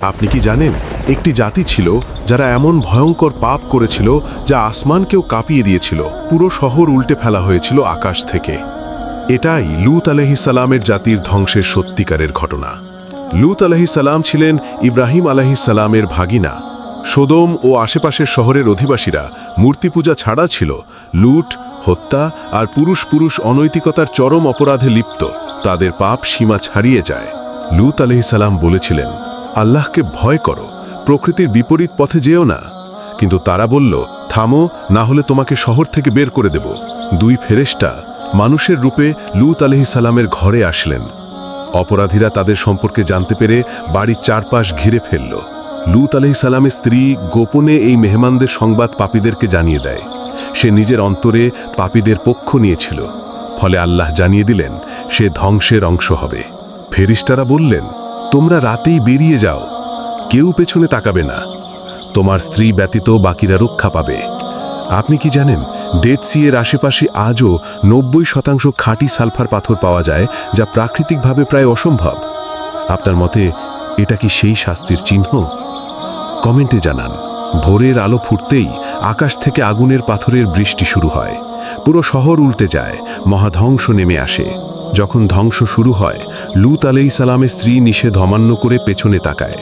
আপনি কি জানেন, একটি জাতি ছিল যারা এমন ভয়ঙ্কর পাপ করেছিল যা আসমানকেও কাঁপিয়ে দিয়েছিল। পুরো শহর উল্টে ফেলা হয়েছিল আকাশ থেকে। এটাই লুত আলহিসাল্লামের জাতির ধ্বংসের সত্যিকারের ঘটনা। লুত আলহিসাল্লাম ছিলেন ইব্রাহিম আলহিসাল্লামের ভাগিনা। সোদম ও আশেপাশের শহরের অধিবাসীরা মূর্তি পূজা ছাড়া ছিল, লুট, হত্যা আর পুরুষ পুরুষ অনৈতিকতার চরম অপরাধে লিপ্ত। তাদের পাপ সীমা ছাড়িয়ে যায়। লুত আলহিসাল্লাম বলেছিলেন আল্লাহকে ভয় করো, প্রকৃতির বিপরীত পথে যেও না। কিন্তু তারা বলল, থামো, না হলে তোমাকে শহর থেকে বের করে দেব। দুই ফেরেশতা মানুষের রূপে লুত আলহিসাল্লামের ঘরে আসলেন। অপরাধীরা তাদের সম্পর্কে জানতে পেরে বাড়ির চারপাশ ঘিরে ফেলল। লুত আলহিসাল্লামের স্ত্রী গোপনে এই মেহমানদের সংবাদ পাপীদেরকে জানিয়ে দেয়। সে নিজের অন্তরে পাপীদের পক্ষ নিয়েছিল। ফলে আল্লাহ জানিয়ে দিলেন, সে ধ্বংসের অংশ হবে। ফেরিস্তারা বললেন তোমরা রাতেই বেরিয়ে যাও। কেউ পেছনে তাকাবে না। তোমার স্ত্রী ব্যতীত বাকিরা রক্ষা পাবে। আপনি কি জানেন, ডেড সি এর আশেপাশে আজও নব্বই শতাংশ খাঁটি সালফার পাথর পাওয়া যায়, যা প্রাকৃতিকভাবে প্রায় অসম্ভব। আপনার মতে, এটা কি সেই শাস্তির চিহ্ন? কমেন্টে জানান। ভোরের আলো ফুটতেই আকাশ থেকে আগুনের পাথরের বৃষ্টি শুরু হয়। পুরো শহর উল্টে যায়। মহাধ্বংস নেমে আসে। যখন ধ্বংস শুরু হয়, লুত আলাই সালামের স্ত্রী নিষেধ অমান্য করে পেছনে তাকায়।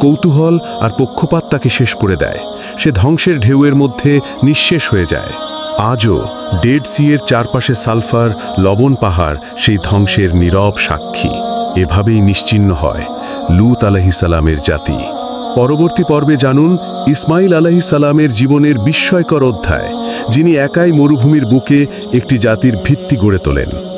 কৌতূহল আর পক্ষপাত তাকে শেষ করে দেয়। সে ধ্বংসের ঢেউয়ের মধ্যে নিঃশেষ হয়ে যায়। আজও ডেড সি এর চারপাশে সালফার, লবণ পাহাড়, সেই ধ্বংসের নীরব সাক্ষী। এভাবেই নিশ্চিহ্ন হয় লুত আলহিসালামের জাতি। পরবর্তী পর্বে জানুন ইসমাইল আলাহিসাল্লামের জীবনের বিস্ময়কর অধ্যায়, যিনি একাই মরুভূমির বুকে একটি জাতির ভিত্তি গড়ে তোলেন।